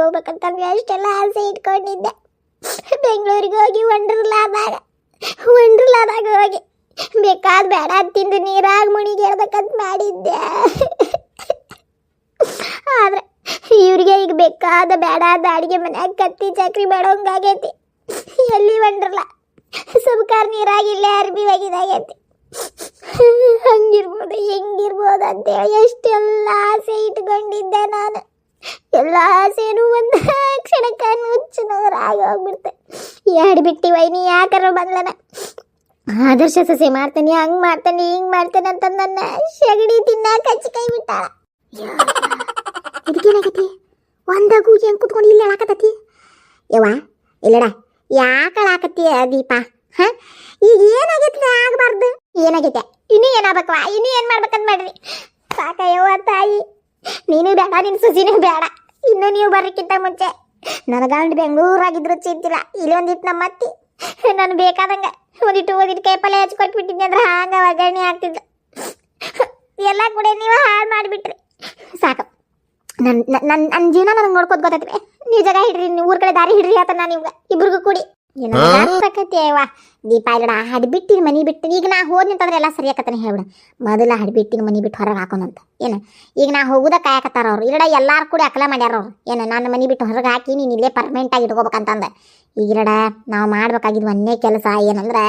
ಊರಿಗೆ ಹೋಗ್ಬೇಕಂತ ಅಷ್ಟೆಲ್ಲ ಆಸೆ ಇಟ್ಕೊಂಡಿದ್ದೆ. ಬೆಂಗಳೂರಿಗೆ ಹೋಗಿ ವಂಡರ್ಲಾದಾಗ ವಂಡರ್ಲಾದಾಗ ಹೋಗಿ, ಬೇಕಾದ ಬೇಡ ತಿಂದು ನೀರಾಗ ಮುಣಿಗೇಳ್ಬೇಕಂತ ಮಾಡಿದ್ದೆ. ಆದ್ರೆ ಇವ್ರಿಗೆ ಈಗ ಬೇಕಾದ ಬೇಡ ಅಡುಗೆ ಮನ್ಯಾಗ ಕತ್ತಿ ಚಕ್ರಿ ಬೇಡೋಂಗಾಗೈತಿ ಎಲ್ಲಿ ವಂಡ್ರಲ್ಲ ಸುಬ್ಕಾರ್ ನೀರಾಗಿಲ್ಲ ಅರ್ಬಿ ಒಗಿದಾಗೈತಿ. ಹಂಗಿರ್ಬೋದು, ಹೆಂಗಿರ್ಬೋದು ಅಂತೇಳಿ ಎಷ್ಟೆಲ್ಲ ಆಸೆ ಇಟ್ಕೊಂಡಿದ್ದೆ ನಾನು. ಎಲ್ಲ ಆಸೆನೂ ಒಂದು ಕ್ಷಣಕ್ಕ ನುಚ್ಚನವರಾಗಿ ಹೋಗ್ಬಿಡ್ತೆ. ಎರಡು ಬಿಟ್ಟಿ ನೀ ಯಾಕಾರ ಬಂದ್ಲನ ಆದರ್ಶ ಸಸಿ ಮಾಡ್ತಾನೆ, ಹಂಗ್ ಮಾಡ್ತಾನೆ, ಹಿಂಗ್ ಮಾಡ್ತಾನೆ ಅಂತ ನನ್ನ ಶಗಡಿ ತಿನ್ನಾಕ ಹಚ್ಚಿ ಕೈ ಬಿಟ್ಟಾಳ. ಇದಕ್ಕೇನಾಗತಿ ಒಂದಾಗೂ ಹೆಂಗ್ ಕುತ್ಕೊಂಡು ಇಲ್ಲಿ ಹೇಳಾಕತ್ತತಿ ಯವ್ವ, ಇಲ್ಲಡ ಯಾಕಳಾಕತ್ತಿ ದೀಪ? ಹ? ಈಗ ಏನಾಗೈತಿ ಆಗಬಾರ್ದು? ಏನಾಗೈತೆ? ಇನ್ನೂ ಏನಾಗ್ಬೇಕವ ಇನ್ನೂ ಏನು ಮಾಡ್ಬೇಕಂತ ಮಾಡ್ರಿ? ಸಾಕಯ್ಯವ್ವ ತಾಯಿ. ನೀನು ಬೇಡ, ನಿನ್ ಸುಜಿನೂ ಬೇಡ. ಇನ್ನು ನೀವು ಬರೋಕ್ಕಿಂತ ಮುಂಚೆ ನನ್ನ ಬೆಂಗಳೂರಾಗಿದ್ರು ಚಿಂತಿಲ್ಲ. ಇಲ್ಲಿ ಒಂದಿಟ್ಟು ನಮ್ಮ ಅತ್ತಿ. ನಾನು ಬೇಕಾದಂಗ ಒಂದಿಟ್ಟು ಒಂದಿಟ್ಟು ಕೈಪಲ್ಲೆ ಹಚ್ಕೊಟ್ಬಿಟ್ಟಿದ್ದೆ ಅಂದ್ರೆ ಹಾಂಗ ಒಗ್ಗರಣೆ ಆಗ್ತಿದ್ಲು. ಎಲ್ಲ ಕೂಡ ನೀವು ಹಾಳು ಮಾಡಿಬಿಟ್ರಿ. ಸಾಕು. ನನ್ನ ನನ್ನ ನನ್ನ ಜೀವನ ನನಗೆ ನೋಡ್ಕೋತ ಗೊತ್ತೈತ್ರಿ. ನೀವು ಜಾಗ ಹಿಡ್ರಿ ನೀವು ಊರ್ ಕಡೆ ದಾರಿ ಹಿಡ್ರಿ ಆತ ನಾನು ನಿಮ್ಗೆ ಇಬ್ರಿಗೂ ಕೂಡಿ. ಸಾಕತ್ತೇವ ದೀಪ ಇಲ್ಲಡ, ಹಡ್ಬಿಟ್ಟಿನ ಮನಿ ಬಿಟ್ಟು, ಈಗ ನಾ ಹೋದ್ ನಿಂತಂದ್ರೆ ಎಲ್ಲ ಸರಿ ಆಕತ್ತಾನೆ ಹೇಳ್ಬಿಡ ಮೊದಲ ಹಡ್ಬಿಟ್ಟಿನ ಮನಿ ಬಿಟ್ಟು ಹೊರಗೆ ಹಾಕೋಣಂತ ಏನು? ಈಗ ನಾ ಹೋಗುದ ಕಾಯಕತ್ತಾರ ಅವ್ರು. ಇರಡ ಎಲ್ಲಾರು ಕೂಡ ಅಕಲ ಮಾಡ್ಯಾರ ಅವ್ರು. ಏನು, ನನ್ನ ಮನಿ ಬಿಟ್ಟು ಹೊರಗೆ ಹಾಕಿ, ನೀನು ಇಲ್ಲೇ ಪರ್ಮನೆಂಟ್ ಆಗಿ ಇಟ್ಕೋಬೇಕಂತಂದ. ಈಗ ಇರಡ ನಾವು ಮಾಡ್ಬೇಕಾಗಿದ್ದು ಒಂದೇ ಕೆಲಸ ಏನಂದ್ರೆ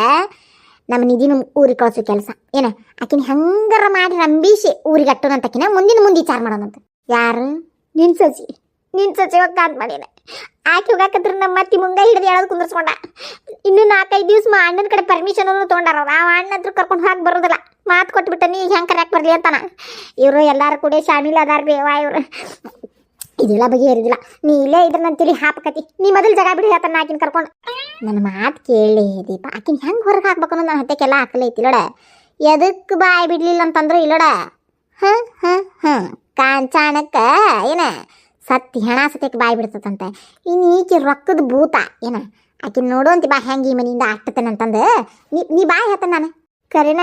ನಮ್ಮ ನಿಧಿನ ಊರಿಗೆ ಕಳ್ಸೋ ಕೆಲಸ. ಏನು? ಆಕಿನ ಹಂಗಾರ ಮಾಡಿ ನಂಬಿಸಿ ಊರಿಗೆ ಅಟ್ಟೋನಂತಕಿನ ಮುಂದಿನ ಮುಂದೆ ವಿಚಾರ ಮಾಡೋಣಂತ ಯಾರು? ನಿನ್ ಸಸಿ. ನಿನ್ ಸಸಿ ಕಾಂತ ಮಾಡೇನೆ ಆಕೆ ಹೋಗಾಕತ್ರ ನಮ್ಮ ಅತ್ತಿ ಮುಂಗ ಹಿಡಿದು ಹೇಳೋದು ಕುಂದರ್ಸ್ಕೊಂಡ. ಇನ್ನು ನಾಲ್ಕೈದು ದಿವಸ ಮಾ ಅಣ್ಣನ ಕಡೆ ಪರ್ಮಿಷನ್ ಅನ್ನು ತೊಗೊಂಡಾರ ಆ ಅಣ್ಣ ಹತ್ರ ಕರ್ಕೊಂಡು ಹೋಗಿ ಬರೋದಿಲ್ಲ. ಮಾತು ಕೊಟ್ಬಿಟ್ಟ, ನೀ ಹೆಂಗೆ ಕರ್ಯಾಕೆ ಬರಲಿ ಅಂತಾನ. ಇವರು ಎಲ್ಲರೂ ಕೂಡ ಶಾಮಿಲ್ ಅದಾರ ಬೇವಾ ಇವರು. ಇದೆಲ್ಲ ಬಗೆಹರಿದಿಲ್ಲ ನೀ ಇಲ್ಲೇ ಇದ್ರ ನನ್ನ ತಿಳಿ ಹಾಪಕತಿ. ನೀ ಮೊದಲು ಜಗ ಬಿಡಿ, ಹೇಳ್ತಾನೆ ಆಕಿನ ಕರ್ಕೊಂಡು. ನನ್ನ ಮಾತು ಕೇಳಿ, ದೀಪ. ಆಕಿನ ಹೆಂಗೆ ಹೊರಗೆ ಹಾಕ್ಬೇಕು ಅನ್ನೋ ನನ್ನ ಹತ್ತೆಕ್ಕೆಲ್ಲ ಹಾಕಲೇ ಐತಿ, ಇಲ್ಲೋಡ. ಎದಕ್ಕೆ ಬಾಯ್ ಬಿಡಲಿಲ್ಲ ಅಂತಂದ್ರೆ, ಇಲ್ಲೋಡ. ಹಾಂ ಹಾಂ, ಹ. ಕಾಂಚಾಣಕ್ಕ, ಏನ? ಸತ್ತಿ ಹೆಣ ಸತ್ಯಕ್ಕೆ ಬಾಯಿ ಬಿಡ್ತದಂತೆ ಇನ್ನು ಈಕೆ ರೊಕ್ಕದ ಭೂತ, ಏನ? ಆಕಿನ ನೋಡುವಂತಿ ಬಾ, ಹೆಂಗೆ ಈ ಮನೆಯಿಂದ ಅಂತಂದು. ನೀ ನೀ ಬಾಯಿ ಹೇಳ್ತಾನೆ ನಾನು. ಕರೆನ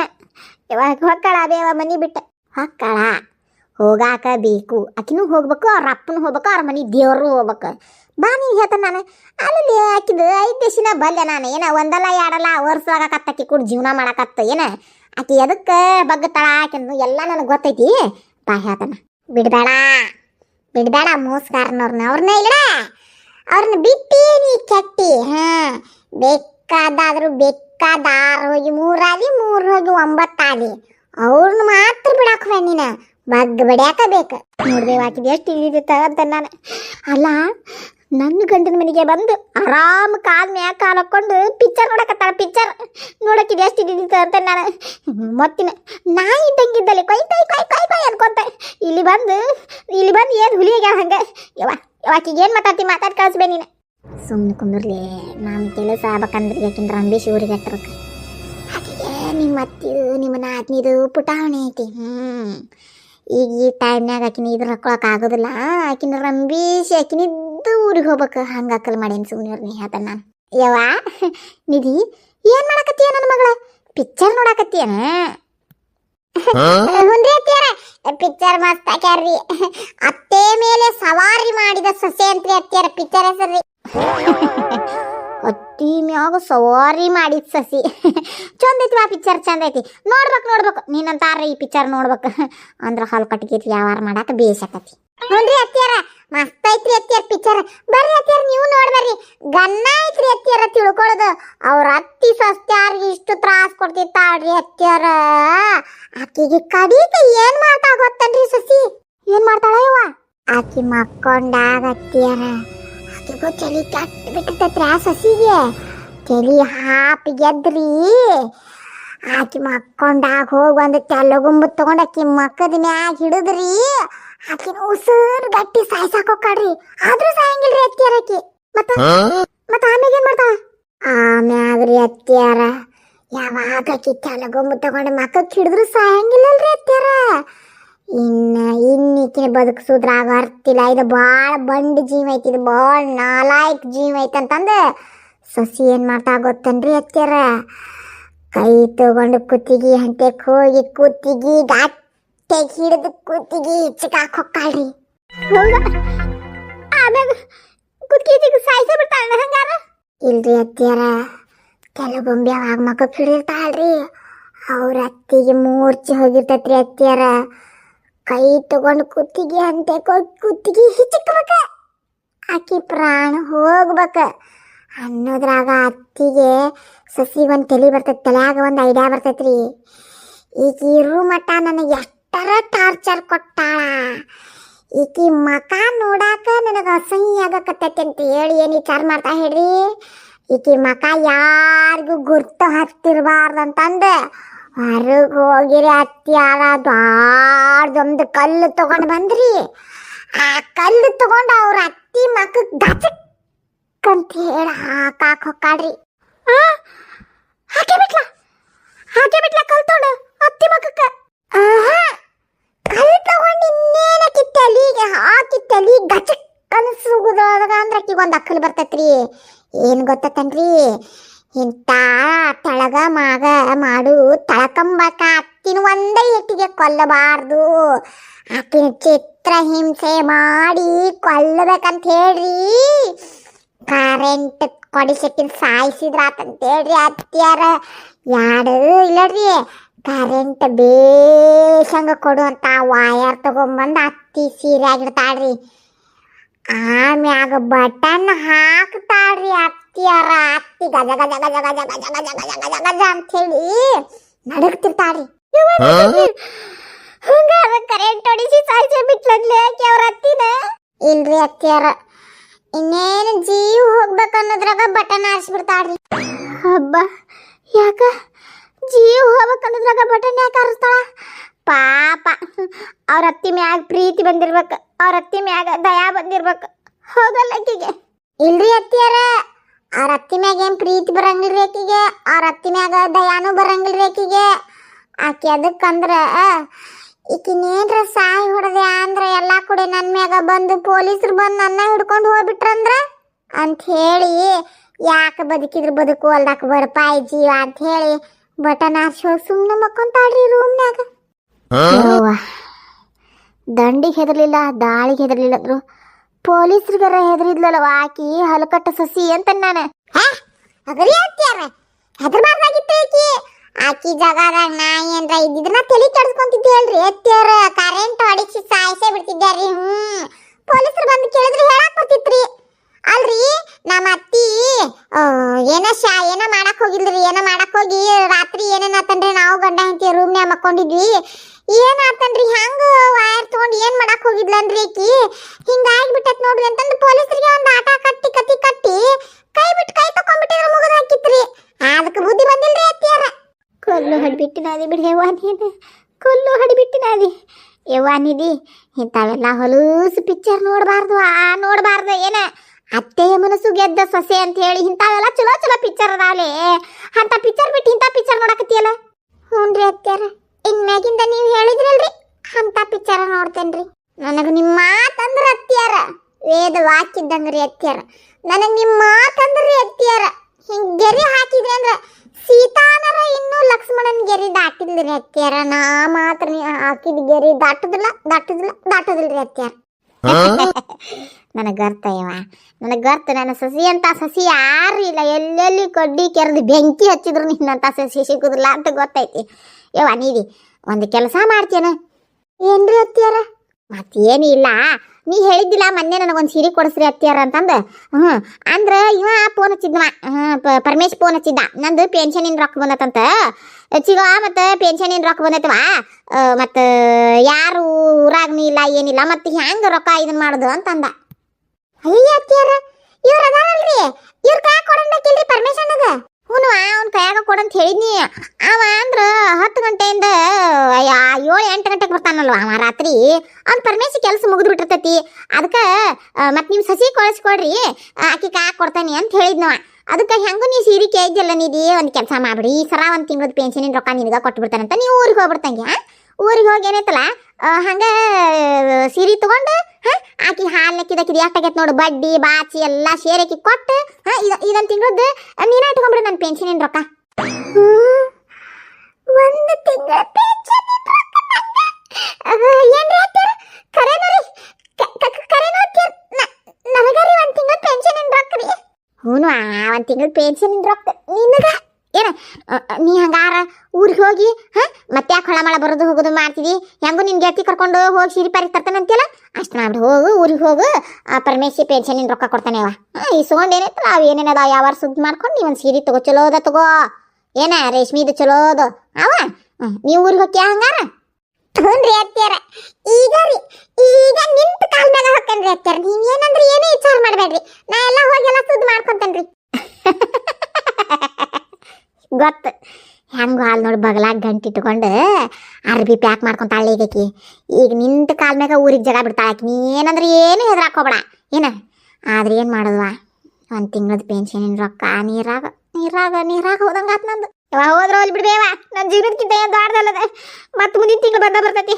ಯಾವಾಗ ಹೊಕ್ಕಳ ಬೇವ ಮನೆ ಬಿಟ್ಟೆ. ಹೊಕ್ಕಳ? ಹೋಗಾಕ ಬೇಕು. ಆಕಿನೂ ಹೋಗ್ಬೇಕು, ಅವ್ರ ಅಪ್ಪನೂ ಹೋಗ್ಬೇಕು, ಅವ್ರ ಮನೆ ದೇವರು ಹೋಗ್ಬೇಕು. ಬಾ ನೀ ಹೇಳ್ತಾನೆ ನಾನು. ಅಲ್ಲಿ ಆಕಿದು ಐದು ದೇಶಿನ ಬಲ್ಲೆ ನಾನು. ಏನ, ಒಂದಲ್ಲ ಎರಡಲ್ಲ ವರ್ಷವಾಗಕತ್ತಕ್ಕಿ ಕೂಡ ಜೀವನ ಮಾಡಕತ್ತ ಏನ? ಆಕಿ ಎದಕ್ಕೆ ಬಗ್ಗತಾಳ ಆಕಿಂದು ಎಲ್ಲ ನನಗೆ ಗೊತ್ತೈತಿ. ಬಾ ಹೇಳ್ತಾನ ಬಿಡಬೇಡ. ಬಿಡಬೇಡ ಮೋಸ್ಗಾರನವ್ರನ್ನ ಅವ್ರನ್ನ ಇಲ್ಲ ಅವ್ರನ್ನ ಬಿಟ್ಟಿ ನೀ ಕೆಟ್ಟಿ, ಹಾ. ಬೇಕಾದಾದ್ರೂ ಬೇಕಾದಾರು ಹೋಗಿ ಮೂರಾಗಿ ಮೂರು ಹೋಗಿ ಒಂಬತ್ತಾಗಿ ಅವ್ರನ್ನ ಮಾತ್ರ ಬಿಡಾಕ ನೀನ. ಬಗ್ ಬಡಿಯಾಕ ಬೇಕು. ನೋಡ್ದೇವ್ ಎಷ್ಟು ಇಳಿದಿತ್ತ ಅಂತ ನಾನು. ಅಲ್ಲ ನನ್ನ ಗಂಡನ ಮನೆಗೆ ಬಂದು ಆರಾಮ ಕಾಲ್ ಮ್ಯಾಗ ಕಾಲು ಹಾಕ್ಕೊಂಡು ಪಿಕ್ಚರ್ ನೋಡಕತ್ತಾಳ ಪಿಕ್ಚರ್ ನೋಡಕ್ಕೆ ಎಷ್ಟು ಇದ್ದಿತ್ತು ಅಂತ ನಾನು ಮತ್ತಿನ ನಾ ಇದ್ದಂಗಿದ್ದಲ್ಲಿ ಕೊಯ್ ಕೊಯ್ ಕೊಯ್ ಕೊಯ್ ಕೊಯ್ ಅನ್ಕೊಂತ ಇಲ್ಲಿ ಬಂದು ಇಲ್ಲಿ ಬಂದು ಏನು ಹುಲಿ ಆಗ್ಯಾಳ ಹಂಗೆ? ಯವ ಯಾವಾಕಿಗೆ ಏನು ಮಾತಾಡ್ತಿ? ಮಾತಾಡಿ ಕಳಿಸ್ಬೇ ನೀನು. ಸುಮ್ಮನೆ ಕುಂದ್ರಲಿ, ನಾನು ಕೆಲಸ ಆಗ್ಬೇಕಂದ್ರೆ ಯಾಕಿಂದ್ರ ಅಂಬೀಶ್ ಊರಿಗೆ ಆಕಿಗೆ ನಿಮ್ಮ ಅತ್ತಿದು ನಿಮ್ಮ ನಾದ್ನಿದು ಪುಟಾವಣೆ ಐತಿ. ಹ್ಞೂ ಈಗ ಈ ಟೈಮ್ನಾಗ ಆಕಿನ ಇದ್ರ ಹಾಕೊಳಕ್ ಆಗೋದಿಲ್ಲ. ಆಕಿನ ರಂಬೀಶ್ ಆಕಿನಿದ್ದು ಊರಿಗೆ ಹೋಗ್ಬೇಕು. ಹಂಗೆ ಅಕ್ಕಲ್ ಮಾಡೇನಿ ಸುಮ್ಮನೆ ನೀ ಹೇಳ್ತಾನೆ ನಾನು. ಯವ್ವ ನಿಧಿ ಏನು ಮಾಡಕತ್ತೀಯ ನನ್ನ ಮಗಳ? ಪಿಕ್ಚರ್ ನೋಡಕತ್ತೀಯನ ಅತ್ತಿಯಾರ ಪಿಕ್ಚರ್ ಮಸ್ತ್ ಹಾಕ್ಯಾರ್ರಿ ಅತ್ತೆ ಮೇಲೆ ಸವಾರಿ ಮಾಡಿದ ಸೊಸೆ ಅಂತ್ರಿ ಅತ್ತಿಯಾರ ಪಿಕ್ಚರ್ ಹೆಸರ್ರಿ. ಅತ್ತಿ ಮ್ಯಾಗ ಸವಾರಿ ಮಾಡಿದ ಸಸಿ. ಚಂದ ಐತಿ ಆ ಪಿಕ್ಚರ್ ಚಂದ ಐತಿ. ನೋಡ್ಬೇಕು ನೋಡ್ಬೇಕು. ನೀನಂತಾರ ಈ ಪಿಕ್ಚರ್ ನೋಡ್ಬೇಕು. ಅಂದ್ರೆ ಹಾಲು ಕಟ್ಗೈತಿ ವ್ಯವಹಾರ ಮಾಡಕ್ಕೆ ಬೇಸಕತಿ ಹ್ಞೂನ್ರಿ ಅತ್ತಿಯಾರ, ಮಸ್ತ್ ಐತ್ರಿ ಅತ್ತಿಯಾರ ಪಿಕ್ಚರ್ ಬರ್ರಿ ಅತ್ತಿಯಾರ, ನೀವು ನೋಡ್ಬರ್ರಿ. ಗನ್ನ ಐತ್ರಿ ಅತ್ತಿಯಾರ ತಿಳ್ಕೊಳ್ಳೋದು ಅವ್ರ ಅತ್ತಿ ಸಸ್ತ್ಯಾರಿಗೆ ಇಷ್ಟು ತ್ರಾಸ ಕೊಡ್ತಿತ್ತಾಳ್ರಿ ಅತ್ತಿಯಾರ? ಆಕಿಗೆ ಕಡೀಕ ಏನ್ ಮಾಡ್ತಾ ಗೊತ್ತನ್ರಿ ಸಸಿ? ಏನ್ ಮಾಡ್ತಾಳ ಇವ ಆಕಿ ಮಕ್ಕೊಂಡಾಗ ಅತ್ತಿಯಾರ. ಆಕಿಗೂ ಚಳಿ ಕೆಟ್ಟ ಬಿಟ್ಟಿರ್ತೈತ್ರಿ ಆ ಸಸಿಗೆ. ಚಳಿ ಹಾಪಿ ಗೆದ್ರಿ. ಆಕಿ ಮಕ್ಕೊಂಡಾಗ ಹೋಗಿ ಒಂದು ತೆಲ್ಲಗುಂಬು ತಗೊಂಡು ಆಕಿ ಮಕ್ಕದ ಮ್ಯಾಗ ಹಿಡಿದ್ರಿ. ಆಕಿನ ಉಸಿರು ಗಟ್ಟಿ ಸಾಯ್ಸಾಕ ಹೋಗ್ಕಾಡ್ರಿ. ಆದ್ರೂ ಸಾಯಂಗಿಲ್ರಿ ಅತ್ತಿಯಾರ ಆಕಿ. ಮತ್ತ ಮತ್ತ ಆಮ್ಯಾಗ ಏನ್ ಮಾಡ್ತಾಳ? ಆಮ್ಯಾಗ್ರಿ ಅತ್ತಿಯಾರ ಯಾವಾಗ ಆಕಿ ತೆಲಗುಂಬು ತಗೊಂಡು ಮಕ್ಕಕ್ ಹಿಡಿದ್ರು ಸಾಯಂಗಿಲ್ಲಲ್ರಿ ಇನ್ನಿಕಿನ ಬದುಕಿಸೋದ್ರಾಗ ಅರ್ತಿಲ್ಲ ಇದು ಭಾಳ ಬಂಡ್ ಜೀವ ಐತಿ ಇದು ಭಾಳ ನಾಲಾಯಕ್ ಜೀವ ಐತಿ ಅಂತಂದು ಸಸಿ ಏನು ಮಾಡ್ತಾ ಗೊತ್ತನ್ರಿ ಅತ್ತಿಯರ? ಕೈ ತಗೊಂಡು ಕುತ್ತಿಗೆ ಹಂತೆಕ್ ಹೋಗಿ ಕುತ್ತಿಗೆ ಗಟ್ಟೆ ಹಿಡಿದು ಕುತ್ತಿಗೆ ಹಿಚ್ಚಕಾಕ್ ಹೊಕ್ಕಾಳ್ರಿ. ಆಮ್ಯಾಗ ಕುತ್ಕಿ ಸಾಯಿಸೇ ಬಿಡ್ತಾಳ ಹಂಗಾರ ಇಲ್ರಿ ಅತ್ತಿಯಾರ ಕೆಲವೊಮ್ಮೆ ಯಾವಾಗ ಮಕ್ಕ ಹಿಡಿರ್ತಾಳ್ರಿ ಅವ್ರ ಅತ್ತಿಗೆ ಮೂರ್ಛೆ ಹೋಗಿರ್ತೈತ್ರಿ ಅತ್ತಿಯಾರ. ಕೈ ತಗೊಂಡು ಕುತ್ತಿಗೆ ಅಂತೆ ಕುತ್ತಿಗೆ ಹಿಚಕ್ಬೇಕ. ಆಕಿ ಪ್ರಾಣ ಹೋಗ್ಬೇಕ. ಅನ್ನೋದ್ರಾಗ ಅತ್ತಿಗೆ ಸಸಿ ಒಂದು ತಲೆ ಬರ್ತೈತಿ, ತಲೆಯಾಗ ಒಂದು ಐಡಿಯಾ ಬರ್ತೈತ್ರಿ. ಈಗ ಇರು ಮಠ ನನಗೆ ಎಷ್ಟರ ಟಾರ್ಚರ್ ಕೊಟ್ಟಾಳ. ಈಕಿ ಮಕ ನೋಡಾಕ ನನಗೆ ಅಸಹ್ಯ ಆಗಕತ್ತೈತಿ ಅಂತ ಹೇಳಿ ಏನು ವಿಚಾರ ಮಾಡ್ತಾ ಹೇಳ್ರಿ. ಈಕಿ ಮಕ ಯಾರಿಗೂ ಗುರ್ತು ಹತ್ತಿರಬಾರ್ದಂತಂದು ಹೊರಗೆ ಹೋಗಿರಿ ಅತ್ಯಾರ ದೊಡ್ಡದೊಂದು ಕಲ್ಲು ತಗೊಂಡು ಬಂದ್ರಿ. ಆ ಕಲ್ಲು ತಗೊಂಡು ಅವ್ರ ಅತ್ತಿ ಮಕ್ಕ ಗಚಕ್ ಅಂತ ಹೇಳಿ ಹಾಕಾಕ್ ಹೊಕ್ಕಾಡ್ರಿ. ಹಾಕೇ ಬಿಟ್ಲ ಹಾಕೇ ಬಿಟ್ಲ ಕಲ್ ತಗೊಂಡು ಅತ್ತಿ ಮಕ್ಕಕ್ಕೆ ಆಹಾ ಕಲ್ ತಗೊಂಡು ಇನ್ನೇನಕ್ಕಿ ತಲಿಗೆ ಹಾಕಿ ತಲಿ ಗಚಕ್ ಕನಸುಗುದಾಗ ಅಂದ್ರೆ ಆಕಿಗೆ ಒಂದು ಅಕ್ಕಲು ಬರ್ತೈತ್ರಿ. ಏನು ಗೊತ್ತತನ್ರಿ ಇಂಥ ತಳಗ ಮಾಗ ಮಾಡು ತಳಕಂಬಕ ಅತ್ತಿನ ಒಂದೇ ಏಟಿಗೆ ಕೊಲ್ಲಬಾರ್ದು. ಆಕಿನ ಚಿತ್ರ ಹಿಂಸೆ ಮಾಡಿ ಕೊಲ್ಲಬೇಕಂತ ಹೇಳ್ರಿ. ಕರೆಂಟ್ ಕೊಡಿಸಿಟ್ಟಿನ ಸಾಯಿಸಿದ್ರಾತಂತ ಹೇಳ್ರಿ ಅತ್ತಿಯಾರ. ಯಾರು ಇಲ್ಲಡ್ರಿ? ಕರೆಂಟ್ ಬೇಷಂಗ ಕೊಡುವಂತ ವಾಯರ್ ತಗೊಂಬಂದು ಅತ್ತಿ ಸೀರೆ ಆಗಿರ್ತಾಳ್ರಿ ಆಮ್ಯಾಗ ಬಟನ್ ಹಾಕ್ತಾಳ್ರಿ ಅತ್ತಿಯಾರ ಅತ್ತಿ ಗಜ ಗಜ ಗಜ ಗಜ ಗಜ ಗಜ ಗಜ ಗಜ ಗಜ ಅಂಥೇಳಿ ನಡಗ್ತಿರ್ತಾಳ್ರಿ ಹಂಗಾರ ಕರೆಂಟ್ ಹೊಡಿಸಿ ಸಾಯಿಸಿ ಬಿಟ್ಲಂದ್ಲೆ ಯಾಕೆ ಅವ್ರ ಅತ್ತಿನ ಇಲ್ರಿ ಅತ್ತಿಯರ ಇನ್ನೇನು ಜೀವ ಹೋಗ್ಬೇಕು ಅನ್ನೋದ್ರಾಗ ಬಟನ್ ಆರಿಸ್ಬಿಡ್ತಾಳ್ರಿ ಹಬ್ಬ ಯಾಕ ಜೀವ ಹೋಗ್ಬೇಕು ಅನ್ನೋದ್ರಾಗ ಬಟನ್ ಯಾಕೆ ಆರಿಸ್ತಾಳ ಪಾಪ ಅವ್ರ ಅತ್ತಿ ಮ್ಯಾಗ ಪ್ರೀತಿ ಬಂದಿರ್ಬೇಕು ಅವ್ರ ಅತ್ತಿ ಮ್ಯಾಗ ದಯಾ ಬಂದಿರ್ಬೇಕು ಹೋಗಲ್ಲ ಆಕಿಗೆ ಇಲ್ರಿ ಅತ್ತಿಯಾರ ಅವ್ರ ರತ್ತಿ ಮ್ಯಾಗ ಏನ್ ಪ್ರೀತಿ ಬರಂಗಿಲ್ಲ ಆಕಿಗೆ? ಆ ರತ್ತಿ ಮ್ಯಾಗ ದಯಾನು ಬರಂಗಿಲ್ಲ ಆಕಿಗೆ. ಆಕಿ ಅದಕ್ಕಂದ್ರ ಈಕಿನೇನ್ರ ಸಾಯಿ ಹೊಡೆದೆ ಅಂದ್ರ ಎಲ್ಲಾ ಕೂಡ ನನ್ ಮ್ಯಾಗ ಬಂದು ಪೊಲೀಸರು ಬಂದು ನನ್ನ ಹಿಡ್ಕೊಂಡು ಹೋಗ್ಬಿಟ್ರಂದ್ರ? ಅಂತ ಹೇಳಿ ಯಾಕೆ ಬದುಕಿದ್ರು ಬದುಕು ಅಲ್ದಾಕ ಬರ್ಪಾಯಿ ಜೀವ ಅಂತ ಹೇಳಿ ಬಟನ್ ಹಾರ್ಸಿ ಹೋಗಿ ಸುಮ್ಮನೆ ಮಕ್ಕೊಂತಾಳ್ರಿ ರೂಮ್ನ್ಯಾಗ ದಂಡಿಗೆ ಹೆದರ್ಲಿಲ್ಲ ದಾಳಿಗೆ ಹೆದರ್ಲಿಲ್ಲ ಅಂದ್ರು. ಪೊಲೀಸ್ರಿಗಾರ ಹೆದರಿದ್ಲಲ್ಲ ಆಕಿ ಹಲಕಟ್ಟ ಸಸಿ ಅಂತ ನಾನು. ಅಗರಿ ಅಂತ್ಯಾರ. ಹೆದರ್ಬಾರ್ದಾಗಿತ್ತು ಆಕಿ. ಆಕಿ ಜಾಗದಾಗ ನಾ ಏನ್ರ ಇದ್ದಿದ್ರ ತಲೆ ಕೆಡಿಸ್ಕೊಂತಿದ್ದೆ ಹೇಳ್ರಿ. ಎತ್ತಿಯವ್ರ ಕರೆಂಟ್ ಹೊಡಿಸಿ ಸಾಯಿಸೇ ಬಿಡ್ತಿದ್ದಾರಿ ಹ್ಮ್. ಪೊಲೀಸರು ಬಂದು ಕೇಳಿದ್ರೆ ಹೇಳಕ್ ಬರ್ತಿತ್ರಿ. ಅಲ್ರಿ ನಮ್ಮ ಅತ್ತಿ ಏನ ಶಾ ಏನ ಮಾಡಕ್ ಹೋಗಿಲ್ರಿ. ಏನ ಮಾಡಕ್ ಹೋಗಿ ರಾತ್ರಿ ಏನೇನಾತನ್ರಿ ನಾವು ಗಂಡ ಹೆಂಡತಿ ರೂಮ್ನ್ಯಾಗ ಮಕ್ಕೊಂಡಿದ್ವಿ. ಏನಾತನ್ರಿ ಹಂಗ ವೈರ್ ತಗೊಂಡ್ ಏನ್ ಮಾಡಕ್ ಹೋಗಿದ್ಲನ್ರಿ ಆಕಿ ಹಿಂಗಾಗಿ ಬಿಟ್ಟತ್ ನೋಡ್ರಿ ಅಂತಂದು ಪೊಲೀಸರಿಗೆ ಒಂದ್ ಆಟ ಕಟ್ಟಿ ಕತ್ತಿ ಕಟ್ಟಿ ಕೈ ಬಿಟ್ಟು ಕೈ ತಕೊಂಡ್ಬಿಟ್ಟಿದ್ರ ಮುಗಿದ ಹಾಕಿತ್ರಿ. ಅದಕ್ಕೆ ಬುದ್ಧಿ ಬಂದಿಲ್ರಿ ಅತ್ತಿಯಾರ. ಕೊಲ್ಲು ಹಡಿಬಿಟ್ಟಿನಾದಿ ಬಿಡಿ ಯವ್ವ ಯವ್ವಾನಿದ ಕೊಲ್ಲು ಹಡಿಬಿಟ್ಟಿನಾದಿ ಯವ್ವಾನಿದಿ ಇಂಥವೆಲ್ಲ ಹೊಲೂಸು ಪಿಕ್ಚರ್ ನೋಡಬಾರ್ದು ಆ ನೋಡಬಾರ್ದು ಏನ? ಅತ್ತೆಯ ಮನಸ್ಸು ಗೆದ್ದ ಸೊಸೆ ಅಂತ ಹೇಳಿ ಇಂಥವೆಲ್ಲ ಚಲೋ ಚಲೋ ಪಿಕ್ಚರ್ ಅದಾವಲೆ. ಅಂತ ಪಿಕ್ಚರ್ ಬಿಟ್ಟು ಇಂಥ ಪಿಕ್ಚರ್ ನೋಡಕತ್ತಿಯಲ್ಲ? ಹ್ಞೂನ್ರಿ ಅತ್ಯಾರ ಇನ್ಮ್ಯಾಗಿಂದ ನೀವು ಹೇಳಿದ್ರಲ್ರಿ? ಅಂತ ಪಿಕ್ಚರ್ ನೋಡ್ತೇನ್ರಿ. ನನಗೆ ನಿಮ್ಮ ಮಾತಂದ್ರ ಅತ್ತಿಯಾರ ವೇದ ವಾಕಿದ್ದಂಗ್ರಿ ಅತ್ತಿಯಾರ ನನಗೆ ನಿಮ್ಮ ಮಾತಂದ್ರಿ ಅತ್ತಿಯಾರ ಹಿಂಗ್ ಗೆರಿ ಹಾಕಿದ್ರಿ ಅಂದ್ರ ಸೀತಾನರ ಇನ್ನೂ ಲಕ್ಷ್ಮಣನ್ ಗೆರೆ ದಾಟಿದ್ರಿ ಅತ್ತಿಯಾರ ನಾ ಮಾತ್ರ ಹಾಕಿದ ಗೆರಿ ದಾಟದಿಲ್ಲ ದಾಟದಿಲ್ಲ ದಾಟದಿಲ್ರಿ ಅತ್ತಿಯಾರ ನನಗೆ ಗರ್ತ ಇವ. ನನಗೆ ಗರ್ತ ನನ್ನ ಸಸಿ ಅಂತ ಸಸಿ ಯಾರು ಇಲ್ಲ. ಎಲ್ಲೆಲ್ಲಿ ಕಡ್ಡಿ ಕೆರೆದು ಬೆಂಕಿ ಹಚ್ಚಿದ್ರು ನಿನ್ನಂತ ಸಸಿ ಸಿಗುದಿಲ್ಲ ಅಂತ ಗೊತ್ತೈತಿ. ಯವ್ವ, ನೀದಿ, ಒಂದು ಕೆಲಸ ಮಾಡ್ತೇನೆ. ಏನ್ರಿ ಅತ್ತಿಯಾರ? ಮತ್ತೇನು ಇಲ್ಲ. ನೀ ಹೇಳಿದ್ದಿಲ್ಲ, ಮೊನ್ನೆ ನನಗೊಂದು ಸೀರೆ ಕೊಡಿಸ್ರಿ ಅತ್ತಿಯಾರ ಅಂತಂದು. ಹ್ಞೂ ಅಂದ್ರೆ ಇವ ಫೋನ್ ಹಚ್ಚಿದ್ವ ಹ್ಞೂ ಪರಮೇಶ್ ಫೋನ್ ಹಚ್ಚಿದ್ದ. ನಂದು ಪೆನ್ಷನಿನ ರೊಕ್ಕ ಬಂದತಂತ ಮತ್ತೆ ಮತ್ತು ಪೆನ್ಷನಿನ ರೊಕ್ಕ ಬಂದೈತವ. ಮತ್ತು ಯಾರು ಊರಾಗ್ನೂ ಇಲ್ಲ, ಏನಿಲ್ಲ, ಮತ್ತು ಹೆಂಗೆ ರೊಕ್ಕ ಇದನ್ನ ಮಾಡೋದು ಅಂತಂದ. ಅಯ್ಯ ಅತ್ತಿಯಾರ, ಇವ್ರ ಅದಾರಲ್ರಿ. ಇವ್ರ ಕೈ ಕೊಡಬೇಕಿಲ್ರಿ ಪರ್ಮಿಷನ್ ಅದ ಹ್ಞೂ ಅವ್ನ ಕೈಯಾಗ ಕೊಡಂತ ಹೇಳಿದ್ನಿ. ಅವ ಅಂದ್ರ ಹತ್ತು ಗಂಟೆಯಿಂದ ಏಳು ಎಂಟು ಗಂಟೆಗೆ ಬರ್ತಾನಲ್ವ ಅವ ರಾತ್ರಿ. ಅವ್ನ ಪರಮೇಶಿ ಕೆಲಸ ಮುಗಿದು ಬಿಟ್ಟಿರ್ತೈತಿ ಅದಕ್ಕೆ ಮತ್ತೆ ನಿಮ್ಮ ಸಸಿ ಕಳಿಸ್ಕೊಡ್ರಿ. ಆಕೆ ಕಾ ಕೊಡ್ತಾನೆ ಅಂತ ಹೇಳಿದ್ನವ ಅದಕ್ಕೆ ಹೆಂಗೂ ನೀ ಸೀರೆ ಕೇಳಿದ್ಯಲ್ಲ ನಿಧಿ, ಒಂದು ಕೆಲಸ ಮಾಡ್ಬಿಡಿ. ಸರ ಒಂದು ತಿಂಗಳದ ಪೆನ್ಷನಿನ ರೊಕ್ಕ ನಿನಗೆ ಕೊಟ್ಬಿಡ್ತಾನಂತ ನೀವು ಊರಿಗೆ ಹೋಗ್ಬಿಡ್ತಂಗೆ ಊರಿಗೆ ಹೋಗಿ ಏನೈತಲ್ಲ ಹಂಗೆ ಸೀರೆ ತಗೊಂಡು ಆಕಿ ಹಾಲು ನೆಕ್ಕಿದಕ್ಕಿದ ಎಷ್ಟಾಗೈತೆ ನೋಡು ಬಡ್ಡಿ ಬಾಚಿ ಎಲ್ಲ ಸೇರಕಿ ಕೊಟ್ಟು ಇದನ್ ಇದೊಂದು ತಿಂಗಳದ್ದು ನೀನ ಇಟ್ಕೊಂಡ್ಬಿಡು ನನ್ನ ಪೆನ್ಷನಿನ ರೊಕ್ಕ. ಒಂದು ತಿಂಗಳ ಪೆನ್ಷನ್ ಪೆನ್ಷನ್ ಹ್ಞೂ ಆ ಒಂದು ತಿಂಗಳ ಪೆನ್ಷನ್ ರೊಕ್ಕ ನಿನಗ? ಏನ ನೀ ಹಂಗಾರ ಊರಿಗೆ ಹೋಗಿ ಹಾ ಮತ್ತೆ ಹೊಳಮಳ ಹೊಳ ಮಳ ಬರೋದು ಹೋಗೋದು ಮಾಡ್ತಿದಿ ಹೆಂಗು ನಿನ್ ಗೆಳತಿ ಕರ್ಕೊಂಡು ಹೋಗಿ ಸಿರಿ ಪಾರಿ ತರ್ತಾನೆ ಅಷ್ಟು ಹೋಗು, ಊರಿಗೆ ಹೋಗು. ಆ ಪರಮೇಶಿ ಪೆನ್ಷನ್ ರೊಕ್ಕ ಕೊಡ್ತಾನೆ ಅವ ಇಸ್ಕೊಂಡು ಏನೈತಲ್ಲ, ಅವು ಏನೇನದ ಯಾವ ಸುದ್ದಿ ಮಾಡ್ಕೊಂಡು ನೀ ಒಂದು ಸೀರೆ ತಗೋ ಚಲೋದ ತಗೋ. ಏನ ರೇಷ್ಮಿದು ಚಲೋದು ಅವ ನೀವು ನೀವ್ ಊರಿಗೆ ಹೋಗ್ತೀಯ ಹಂಗಾರ? ಹ್ಞೂನ್ರಿ ಅತ್ತಿಯರ. ಈಗ ರೀ, ಈಗ ನಿಂತ ಕಾಲ್ ಮೇಲೆ ಹೊಕ್ಕನ್ರಿ ಅತ್ಯಾರ ನೀ ಏನಂದ್ರೆ, ಏನೇ ವಿಚಾರ ಮಾಡಬೇಡ್ರಿ. ನಾ ಎಲ್ಲ ಹೋಗಿ ಎಲ್ಲ ಸುದ್ದಿ ಮಾಡ್ಕೊಂತೇನ್ರಿ. ಗೊತ್ತು. ಹೆಂಗ ಹಾಲ್ ನೋಡಿ ಬಗಲಾಗ ಗಂಟು ಇಟ್ಕೊಂಡು ಅರ್ಬಿ ಪ್ಯಾಕ್ ಮಾಡ್ಕೊಂತಾಳೆ ಈಗಕಿ. ಈಗ ನಿಂತ ಕಾಲ ಮ್ಯಾಗ ಊರಿಗೆ ಜಗ ಬಿಡ್ತಾಳೆ ಆಕಿ. ಏನಂದ್ರೆ ಏನು ಹೆದರಾಕೋಬೇಡ ಏನ? ಆದ್ರೆ ಏನು ಮಾಡೋದ್ವ? ಒಂದು ತಿಂಗಳದ ಪೆನ್ಷನ್ ರೊಕ್ಕ. ನೀರಾಗ ನೀರಾಗ ನೀರಾಗ ಹೋದಂಗ ಆತು ನಂದು. ಯಾವಾಗ ಹೋದ್ರೆ ಬಿಡ್ಬೇವ ನನ್ನ ಜೀವನಕ್ಕಿಂತ ಏನು ದೊಡ್ಡದಲ್ಲದೆ? ಮತ್ತೆ ಮುಂದಿನ ತಿಂಗಳು ಬಂದ ಬರ್ತೈತಿ.